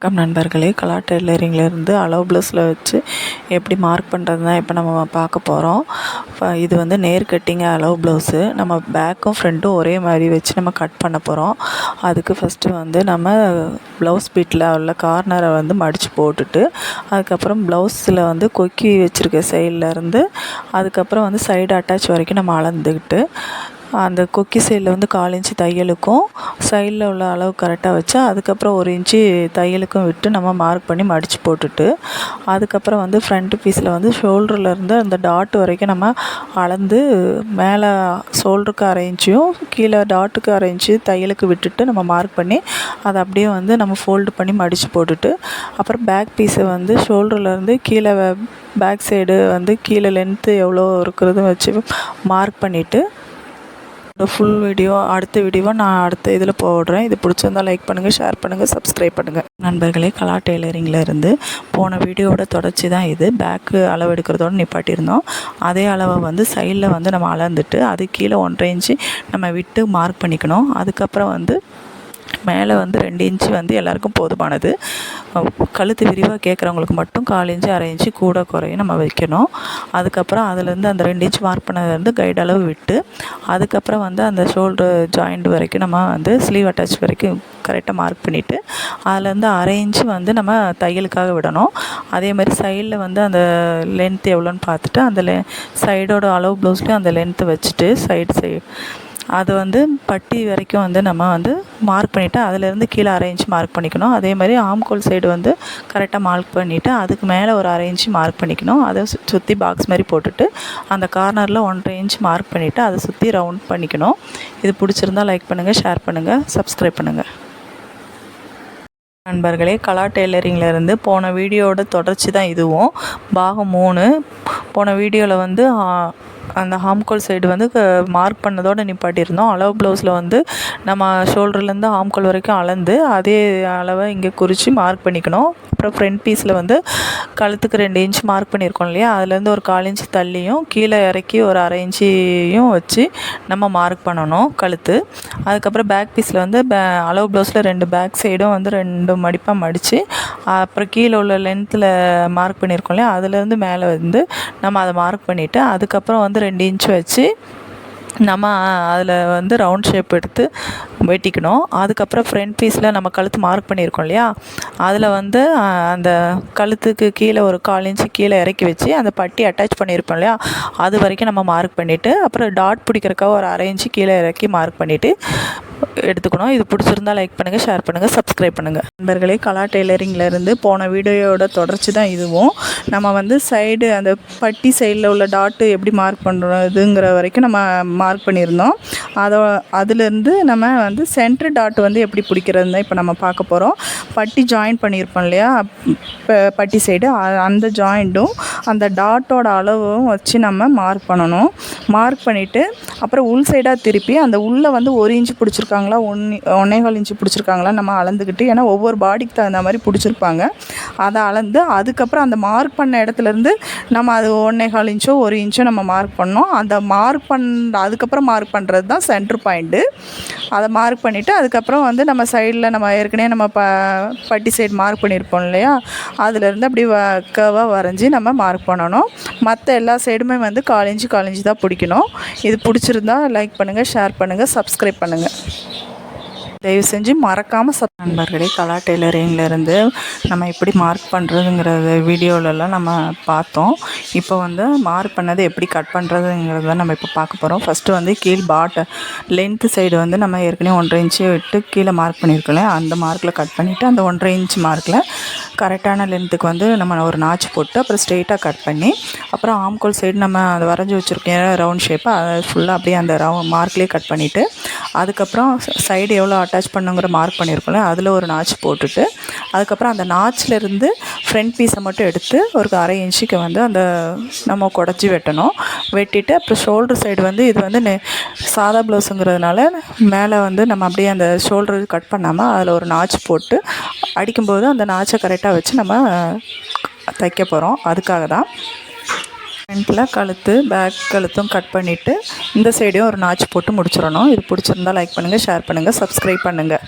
வணக்கம் நண்பர்களே. கலா டெய்லரிங்லேருந்து அளவு ப்ளவுஸில் வச்சு எப்படி மார்க் பண்ணுறது தான் இப்போ நம்ம பார்க்க போகிறோம் இது வந்து நேர் கட்டிங்க அளவு ப்ளவுஸு நம்ம பேக்கும் ஃப்ரண்ட்டும் ஒரே மாதிரி வச்சு நம்ம கட் பண்ண போகிறோம் அதுக்கு ஃபஸ்ட்டு வந்து நம்ம ப்ளவுஸ் பீட்டில் உள்ள கார்னரை வந்து மடித்து போட்டுட்டு அதுக்கப்புறம் ப்ளவுஸில் வந்து கொக்கி வச்சுருக்க சைட்லேருந்து அதுக்கப்புறம் வந்து சைடு அட்டாச் வரைக்கும் நம்ம அளந்துக்கிட்டு அந்த கொக்கி சைடில் வந்து கால் இன்ச்சு தையலுக்கும் சைடில் உள்ள அளவு கரெக்டாக வச்சு அதுக்கப்புறம் ஒரு இன்ச்சு தையலுக்கும் விட்டு நம்ம மார்க் பண்ணி மடித்து போட்டுட்டு அதுக்கப்புறம் வந்து ஃப்ரண்ட் பீஸில் வந்து ஷோல்டர்லேருந்து அந்த டாட் வரைக்கும் நம்ம அளந்து மேலே ஷோல்டருக்கு அரை கீழே டாட்டுக்கு அரை இன்ச்சு தையலுக்கு விட்டுட்டு நம்ம மார்க் பண்ணி அதை அப்படியே வந்து நம்ம ஃபோல்டு பண்ணி மடித்து போட்டுட்டு அப்புறம் பேக் பீஸை வந்து ஷோல்டர்லேருந்து கீழே பேக் சைடு வந்து கீழே லென்த்து எவ்வளோ இருக்கிறதும் வச்சு மார்க் பண்ணிவிட்டு ஃபுல் வீடியோ அடுத்த வீடியோவை நான் அடுத்த இதில் போடுறேன். இது பிடிச்சிருந்தா லைக் பண்ணுங்கள் ஷேர் பண்ணுங்கள் சப்ஸ்கிரைப் பண்ணுங்கள் நண்பர்களே கலா டெய்லரிங்கில் இருந்து போன வீடியோவோட தொடர்ச்சி தான் இது. பேக்கு அளவு எடுக்கிறதோட நிப்பாட்டியிருந்தோம். அதே அளவை வந்து சைடில் வந்து நம்ம அளந்துட்டு அது கீழே ஒன்றரை இன்ச்சு நம்ம விட்டு மார்க் பண்ணிக்கணும். அதுக்கப்புறம் வந்து மேலே வந்து ரெண்டு இன்ச்சு வந்து எல்லாருக்கும் போதுமானது. கழுத்து விரிவாக கேட்குறவங்களுக்கு மட்டும் கால் இன்ச்சு அரை இன்ச்சு கூட குறையும் நம்ம வைக்கணும். அதுக்கப்புறம் அதுலேருந்து அந்த ரெண்டு இன்ச் மார்க் பண்ணதுலேருந்து கைடு அளவு விட்டு அதுக்கப்புறம் வந்து அந்த ஷோல்டர் ஜாயிண்ட் வரைக்கும் நம்ம வந்து ஸ்லீவ் அட்டாச் வரைக்கும் கரெக்டாக மார்க் பண்ணிவிட்டு அதுலேருந்து அரை இன்ச்சு வந்து நம்ம தையலுக்காக விடணும். அதே மாதிரி சைடில் வந்து அந்த லென்த் எவ்வளோன்னு பார்த்துட்டு அந்த லெ சைடோட அளவு ப்ளவுஸ்லேயும் அந்த லென்த்து வச்சுட்டு சைடு சைடு அது வந்து பட்டி வரைக்கும் வந்து நம்ம வந்து மார்க் பண்ணிவிட்டு அதிலேருந்து கீழே அரை இன்ச் மார்க் பண்ணிக்கணும். அதே மாதிரி ஆம்கோல் சைடு வந்து கரெக்டாக மார்க் பண்ணிவிட்டு அதுக்கு மேலே ஒரு அரை இன்ச் மார்க் பண்ணிக்கணும். அதை சுற்றி பாக்ஸ் மாதிரி போட்டுட்டு அந்த கார்னரில் ஒன்றரை இன்ச் மார்க் பண்ணிவிட்டு அதை சுற்றி ரவுண்ட் பண்ணிக்கணும். இது பிடிச்சிருந்தா லைக் பண்ணுங்கள் ஷேர் பண்ணுங்கள் சப்ஸ்கிரைப் பண்ணுங்கள் நண்பர்களே கலா டெய்லரிங்லேருந்து போன வீடியோட தொடர்ச்சி தான் இதுவும். பாகம் மூணு. போன வீடியோவில் வந்து அந்த ஹாம்கோல் சைடு வந்து மார்க் பண்ணதோடு நிப்பாட்டியிருந்தோம். அளவு ப்ளவுஸில் வந்து நம்ம ஷோல்டர்லேருந்து ஹாம்கோல் வரைக்கும் அளந்து அதே அளவை இங்கே குறித்து மார்க் பண்ணிக்கணும். அப்புறம் ஃப்ரண்ட் பீஸில் வந்து கழுத்துக்கு ரெண்டு இன்ச் மார்க் பண்ணியிருக்கோம் இல்லையா? அதுலேருந்து ஒரு கால் இன்ச் தள்ளியும் கீழே இறக்கி ஒரு அரை இன்ச்சியும் வச்சு நம்ம மார்க் பண்ணணும் கழுத்து. அதுக்கப்புறம் பேக் பீஸில் வந்து பே அளவு ப்ளவுஸில் ரெண்டு பேக் சைடும் வந்து ரெண்டு மடிப்பாக மடித்து அப்புறம் கீழே உள்ள லென்த்தில் மார்க் பண்ணியிருக்கோம் இல்லையா? அதுலேருந்து மேலே வந்து நம்ம அதை மார்க் பண்ணிவிட்டு அதுக்கப்புறம் வந்து ரெண்டு இன்ச் வச்சு நம்ம அதில் வந்து ரவுண்ட் ஷேப் எடுத்து வெட்டிக்கணும். அதுக்கப்புறம் ஃப்ரண்ட் பீஸில் நம்ம கழுத்து மார்க் பண்ணியிருக்கோம் இல்லையா? அதில் வந்து அந்த கழுத்துக்கு கீழே ஒரு கால் இன்ச்சு கீழே இறக்கி வச்சு அந்த பட்டி அட்டாச் பண்ணியிருப்போம் இல்லையா? அது வரைக்கும் நம்ம மார்க் பண்ணிவிட்டு அப்புறம் டாட் பிடிக்கிறக்காக ஒரு அரை இன்ச்சு கீழே இறக்கி மார்க் பண்ணிவிட்டு எடுத்துக்கணும். இது பிடிச்சிருந்தா லைக் பண்ணுங்கள் ஷேர் பண்ணுங்கள் சப்ஸ்கிரைப் பண்ணுங்கள் நண்பர்களே கலா டெய்லரிங்லேருந்து போன வீடியோயோட தொடர்ச்சி தான் இதுவும். நம்ம வந்து சைடு அந்த பட்டி சைடில் உள்ள டாட்டு எப்படி மார்க் பண்ணுறதுங்கிற வரைக்கும் நம்ம மார்க் பண்ணியிருந்தோம். அதோ அதுலேருந்து நம்ம வந்து சென்ட்ரு டாட் வந்து எப்படி பிடிக்கிறதுன்னு இப்போ நம்ம பார்க்க போகிறோம் பட்டி ஜாயின் பண்ணியிருப்போம் இல்லையா? பட்டி சைடு அந்த ஜாயிண்ட்டும் அந்த டாட்டோட அளவும் வச்சு நம்ம மார்க் பண்ணணும். மார்க் பண்ணிவிட்டு அப்புறம் உள் சைடாக திருப்பி அந்த உள்ளே வந்து ஒரு இன்ச்சு பிடிச்சிருக்காங்களா? ஒன் ஒன்னேகால் இன்ச்சு பிடிச்சிருக்காங்களா? நம்ம அளந்துக்கிட்டு ஏன்னா ஒவ்வொரு பாடிக்கு தகுந்த மாதிரி பிடிச்சிருப்பாங்க. அதை அளந்து அதுக்கப்புறம் அந்த மார்க் பண்ண இடத்துலேருந்து நம்ம அது ஒன்னேகால் இன்ச்சோ ஒரு இன்ச்சோ நம்ம மார்க் பண்ணோம். அந்த மார்க் பண்ண அதுக்கப்புறம் மார்க் பண்ணுறது தான் சென்ட்ரு பாயிண்ட்டு அதை மார்க் பண்ணிவிட்டு அதுக்கப்புறம் வந்து நம்ம சைடில் நம்ம ஏற்கனவே நம்ம ப பட்டி சைடு மார்க் பண்ணியிருப்போம் இல்லையா? அதுலேருந்து அப்படி வ கர்வாக வரைஞ்சி நம்ம மார்க் பண்ணணும். மற்ற எல்லா சைடுமே வந்து காலேஞ்சு காலேஞ்சு தான் பிடிக்கணும். இது பிடிச்சிருந்தா லைக் பண்ணுங்கள் ஷேர் பண்ணுங்கள் சப்ஸ்கிரைப் பண்ணுங்கள் தயவு செஞ்சு மறக்காமல் சப் நண்பர்களே கலா டெய்லரிங்லேருந்து நம்ம எப்படி மார்க் பண்ணுறதுங்கிறத வீடியோலலாம் நம்ம பார்த்தோம். இப்போ வந்து மார்க் பண்ணதை எப்படி கட் பண்ணுறதுங்கிறத நம்ம இப்போ பார்க்க போகிறோம் ஃபஸ்ட்டு வந்து கீழ் பாட்டை லென்த்து சைடு வந்து நம்ம ஏற்கனவே ஒன்றரை இன்ச்சு விட்டு கீழே மார்க் பண்ணியிருக்கோம் அந்த மார்க்கில் கட் பண்ணிவிட்டு அந்த ஒன்றரை இன்ச் மார்க்கில் கரெக்டான லென்த்துக்கு வந்து நம்ம ஒரு நாச்சு போட்டு அப்புறம் ஸ்ட்ரெயிட்டாக கட் பண்ணி அப்புறம் ஆம்கோல் சைடு நம்ம அதை வரைஞ்சி வச்சுருக்கேன் ரவுண்ட் ஷேப்பை அதை ஃபுல்லாக அப்படியே அந்த ரவு மார்க்லேயே கட் பண்ணிவிட்டு அதுக்கப்புறம் சைடு எவ்வளோ அட்டாச் பண்ணுங்கிற மார்க் பண்ணியிருக்கோம்ல அதில் ஒரு நாச் போட்டுட்டு அதுக்கப்புறம் அந்த நாச்சிலேருந்து ஃப்ரண்ட் பீஸை மட்டும் எடுத்து ஒரு அரை இன்ச்சுக்கு வந்து அந்த நம்ம குடச்சி வெட்டணும். வெட்டிட்டு அப்புறம் ஷோல்டர் சைடு வந்து இது வந்து நெ சாதா ப்ளவுஸுங்கிறதுனால மேலே வந்து நம்ம அப்படியே அந்த ஷோல்டர் கட் பண்ணாமல் அதில் ஒரு நாச் போட்டு அடிக்கும்போது அந்த நாச்சை கரெக்டாக வச்சு நம்ம தைக்க போகிறோம் அதுக்காக தான் ஃப்ரண்ட்டில் கழுத்து பேக் கழுத்தும் கட் பண்ணிவிட்டு இந்த சைடையும் ஒரு நாச்சு போட்டு முடிச்சிடணும். இது பிடிச்சிருந்தா லைக் பண்ணுங்கள் ஷேர் பண்ணுங்கள் சப்ஸ்கிரைப் பண்ணுங்கள்